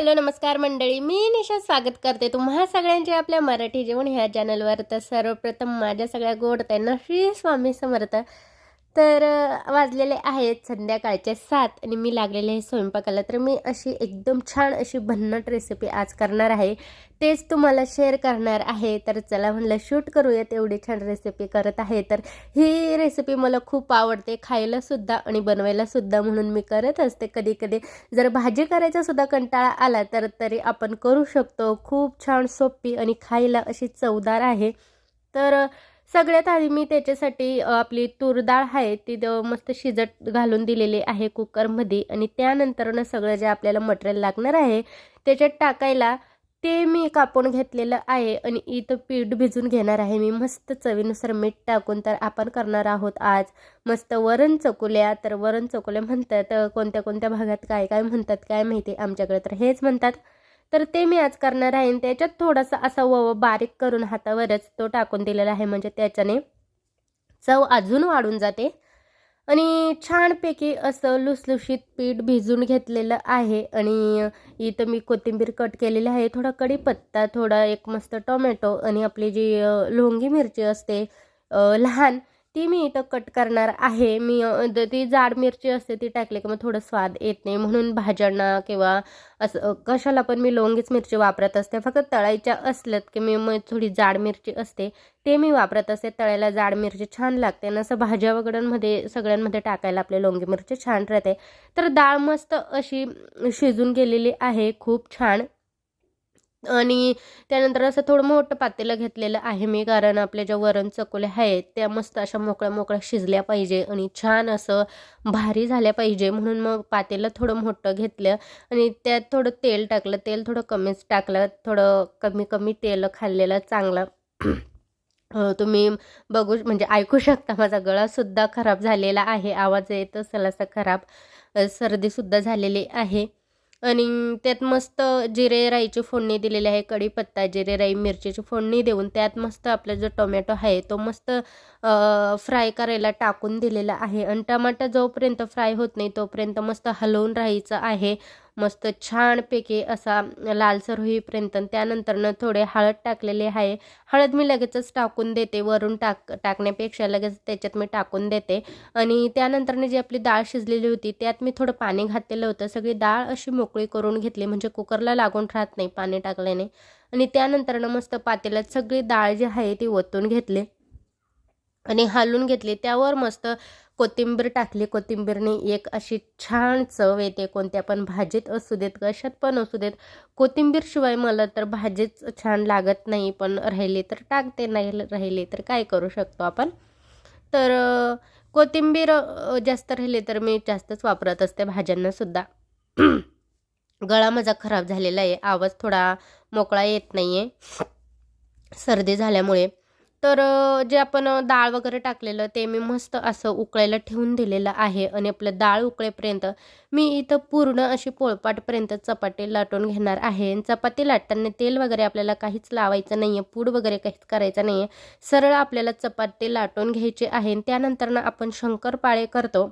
Hello नमस्कार मंडळी. मी निशा स्वागत करते तुम्हा सगळ्यांचे आपल्या मराठी जेवण ह्या चॅनलवर तर सर्वप्रथम माझ्या सगळ्या गोड त्यांना श्री स्वामी समर्थ. तर वाजलेले आहेत संध्याकाळचे सात आणि मी लागलेले आहे स्वयंपाकाला. तर मी अशी एकदम छान अशी भन्नाट रेसिपी आज करणार आहे. तेच तुम्हाला शेअर करणार आहे. तर चला म्हणलं शूट करूयात एवढी छान रेसिपी करत आहे. तर ही रेसिपी मला खूप आवडते. खायलासुद्धा आणि बनवायलासुद्धा म्हणून मी करत असते. कधी कधी जर भाजी करायचा सुद्धा कंटाळा आला तर तरी आपण करू शकतो. खूप छान सोपी आणि खायला अशी चवदार आहे. तर सगळ्यात आधी मी त्याच्यासाठी आपली तूर डाळ आहे ती मस्त शिजत घालून दिलेली आहे कुकरमध्ये. आणि त्यानंतरनं सगळं जे आपल्याला मटेरियल लागणार आहे त्याच्यात टाकायला ते मी कापून घेतलेलं आहे. आणि इथं पीठ भिजून घेणार आहे मी. मस्त चवीनुसार मीठ टाकून तर आपण करणार आहोत आज. मस्त वरण चकुल्या तर वरण चकुल्या म्हणतात कोणत्या कोणत्या भागात काय काय म्हणतात काय माहिती आमच्याकडे तर हेच म्हणतात. तर ते मी आज करणार आहे. आणि त्याच्यात थोडासा असा ववा बारीक करून हातावरच तो टाकून दिलेला आहे. म्हणजे त्याच्याने चव अजून वाढून जाते. आणि छानपैकी असं लुसलुशीत पीठ भिजून घेतलेलं आहे. आणि इथं मी कोथिंबीर कट केलेली आहे. थोडा कढीपत्ता थोडा एक मस्त टोमॅटो आणि आपली जी लोंगी मिरची असते लहान ती मी इथं कट करणार आहे. मी द- ती जाड मिरची असते ती टाकली की मग थोडं स्वाद येत नाही. म्हणून भाज्यांना किंवा असं कशाला पण मी लोंगीच मिरची वापरत असते. फक्त तळायच्या असल्यात की मी मग थोडी जाड मिरची असते ते मी वापरत असते. तळायला जाड मिरची छान लागते आणि असं भाज्या वगैरेमध्ये सगळ्यांमध्ये टाकायला आपले लोंगी मिरची छान राहते. तर डाळ मस्त अशी शिजून गेलेली आहे खूप छान. आणि त्यानंतर असं थोडं मोठं पातेलं घेतलेलं आहे मी कारण आपल्या ज्या वरण चकोल्या आहेत त्या मस्त अशा मोकळ्या मोकळ्या शिजल्या पाहिजे आणि छान असं भारी झाल्या पाहिजे. म्हणून मग पातेलं थोडं मोठं घेतलं आणि त्यात थोडं तेल टाकलं. तेल थोडं कमीच टाकलं. थोडं कमी कमी तेल खाल्लेलं चांगलं. तुम्ही बघू म्हणजे ऐकू शकता माझा गळासुद्धा खराब झालेला आहे. आवाज येत असेल असा खराब सर्दीसुद्धा झालेली आहे. आणि त्यात मस्त जिरे राईची फोडणी दिलेली आहे कढीपत्ता जिरे राई मिरचीची फोडणी देऊन त्यात मस्त आपला जो टोमॅटो आहे तो मस्त फ्राय करायला टाकून दिलेला आहे. आणि टमाटा जोपर्यंत फ्राय होत नाही तोपर्यंत मस्त हलवून राहायचं आहे. मस्त छानपैकी असा लालसर होईपर्यंत आणि त्यानंतरनं थोडे हळद टाकलेले आहे. हळद मी लगेचच टाकून देते वरून टाक टाकण्यापेक्षा लगेच त्याच्यात मी टाकून देते. आणि त्यानंतरनं जी आपली डाळ शिजलेली होती त्यात मी थोडं पाणी घातलेलं होतं. सगळी डाळ अशी मोकळी करून घेतली म्हणजे कुकरला लागून राहत नाही पाणी टाकल्याने. आणि त्यानंतरनं मस्त पातेल्यात सगळी डाळ जी आहे ती ओतून घेतली. आणि हालून घेतली. त्यावर मस्त कोथिंबीर टाकली कोथिंबीरने एक अशी छान चव येते. कोणत्या पण भाजीत असू देत कशात पण असू देत. कोथिंबीरशिवाय मला तर भाजीच छान लागत नाही पण राहिली तर टाकते नाही राहिली तर काय करू शकतो आपण? तर कोथिंबीर जास्त राहिली तर मी जास्तच वापरत असते भाज्यांनासुद्धा गळा माझा खराब झालेला आहे. आवाज थोडा मोकळा येत नाही आहे सर्दी झाल्यामुळे. तर जे आपण डाळ वगैरे टाकलेलं ते मी मस्त असं उकळायला ठेवून दिलेलं आहे आणि आपलं डाळ उकळेपर्यंत मी इथं पूर्ण अशी पोळपाटपर्यंत चपाती लाटून घेणार आहे. चपाती लाटताना तेल वगैरे आपल्याला काहीच लावायचं नाही आहे पूड वगैरे काहीच करायचं नाही आहे सरळ आपल्याला चपाती लाटून घ्यायची आहे आणि त्यानंतरनं आपण शंकरपाळे करतो.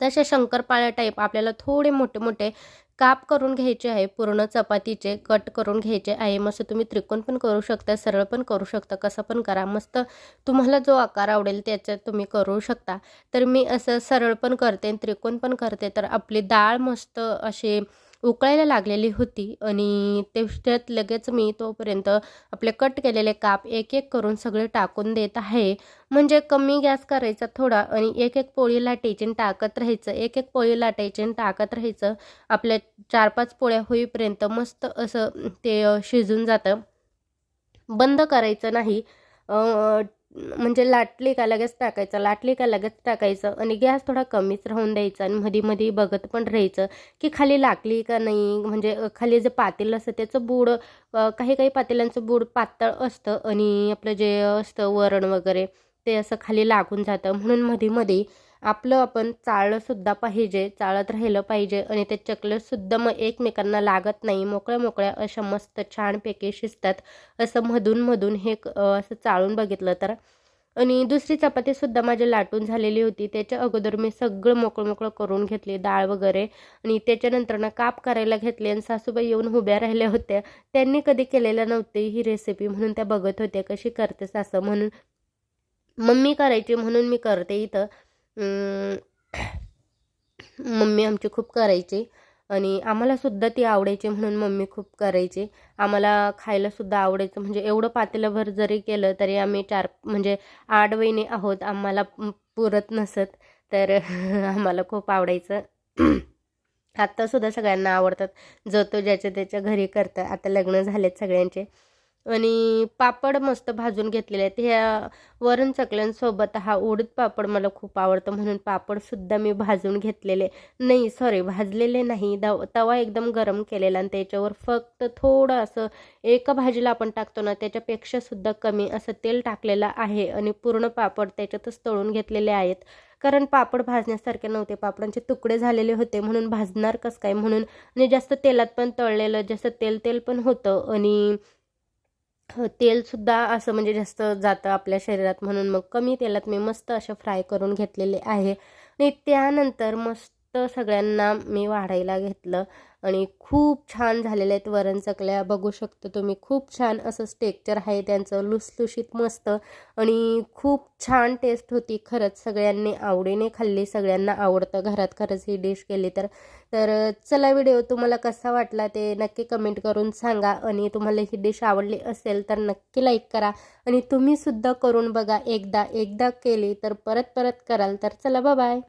तसे शंकरपाळ्या टाईप आपल्याला थोडे मोठे मोठे काप करून घ्यायचे आहे पूर्ण चपातीचे कट करून घ्यायचे आहे मस्त तुम्ही त्रिकोण पण करू शकता सरळ पण करू शकता कसं पण करा मस्त तुम्हाला जो आकार आवडेल त्याच्यात तुम्ही करू शकता. तर मी असं सरळ पण करते त्रिकोण पण करते तर आपली डाळ मस्त अशी उकळायला लागलेली होती आणि ते त्यात लगेच मी तोपर्यंत आपले कट केलेले काप एक एक करून सगळे टाकून देत आहे. म्हणजे कमी गॅस करायचा थोडा आणि एक एक पोळी लाटायची टाकत राहायचं. एक एक पोळी लाटायची टाकत राहायचं. आपल्या चार पाच पोळ्या होईपर्यंत मस्त असं ते शिजून जातं. बंद करायचं नाही. म्हणजे लाटली का लगेच टाकायचं लाटली का लगेच टाकायचं आणि गॅस थोडा कमीच राहून द्यायचा आणि मध्ये मध्ये बघत पण राहायचं की खाली लागली का नाही. म्हणजे खाली जे पातेलं असतं त्याचं बूड काही काही पातेल्यांचं बूड पातळ असतं आणि आपलं जे असतं वरण वगैरे ते असं खाली लागून जातं. म्हणून मध्ये मध्ये आपलं आपण चाळलंसुद्धा पाहिजे चाळत राहिलं पाहिजे आणि ते चकलेटसुद्धा मग एकमेकांना लागत नाही. मोकळ्या मोकळ्या अशा मस्त छानपैकी शिजतात. असं मधून मधून हे क- असं चाळून बघितलं तर. आणि दुसरी चपातीसुद्धा माझी लाटून झालेली होती. त्याच्या अगोदर मी सगळं मोकळं मोकळं करून घेतली डाळ वगैरे. आणि त्याच्यानंतर ना काप करायला घेतले आणि सासूबाई येऊन उभ्या राहिल्या होत्या. त्यांनी कधी केलेल्या नव्हते ही रेसिपी म्हणून त्या बघत होत्या कशी करतेस असं म्हणून. मम्मी करायची म्हणून मी करते इथं. मम्मी आमची खूप करायची आणि आम्हालासुद्धा ती आवडायची म्हणून मम्मी खूप करायची. आम्हाला खायलासुद्धा आवडायचं. म्हणजे एवढं पातेलभर जरी केलं तरी आम्ही चार म्हणजे आठ वहिनी आहोत आम्हाला पुरत नसत तर आम्हाला खूप आवडायचं. आत्तासुद्धा सगळ्यांना आवडतात. जो तो ज्याच्या त्याच्या घरी करतं आता लग्न झालेत सगळ्यांचे. आणि पापड मस्त भाजून घेतलेले आहेत. ह्या वरण चकल्यांसोबत हा उडीद पापड मला खूप आवडतं. म्हणून पापडसुद्धा मी भाजून घेतलेले. नाही सॉरी भाजलेले नाही. दव तवा एकदम गरम केलेला आणि त्याच्यावर फक्त थोडं असं एका भाजीला आपण टाकतो ना त्याच्यापेक्षासुद्धा कमी असं तेल टाकलेलं आहे आणि पूर्ण पापड त्याच्यातच तळून घेतलेले आहेत. कारण पापड भाजण्यासारखे नव्हते. पापडांचे तुकडे झालेले होते. म्हणून भाजणार कसं काय? म्हणून आणि जास्त तेलात पण तळलेलं जास्त तेल तेल पण होतं आणि तेलसुद्धा असं म्हणजे जास्त जातं आपल्या शरीरात म्हणून. मग कमी तेलात मी मस्त असं फ्राय करून घेतलेले आहे. आणि त्यानंतर मस्त सगळ्यांना मी वाढायला घेतलं. आणि खूप छान झालेले आहेत वरण चकल्या. बघू शकतो तुम्ही खूप छान असं स्टेक्चर आहे त्यांचं लुसलुशीत मस्त. आणि खूप छान टेस्ट होती खरंच. सगळ्यांनी आवडीने खाल्ली सगळ्यांना आवडतं. घरात खरंच ही डिश केली तर. तर चला व्हिडिओ तुम्हाला कसा वाटला ते नक्की कमेंट करून सांगा. आणि तुम्हाला ही डिश आवडली असेल तर नक्की लाईक करा. आणि तुम्हीसुद्धा करून बघा एकदा एकदा केली तर परत परत कराल तर चला बाय.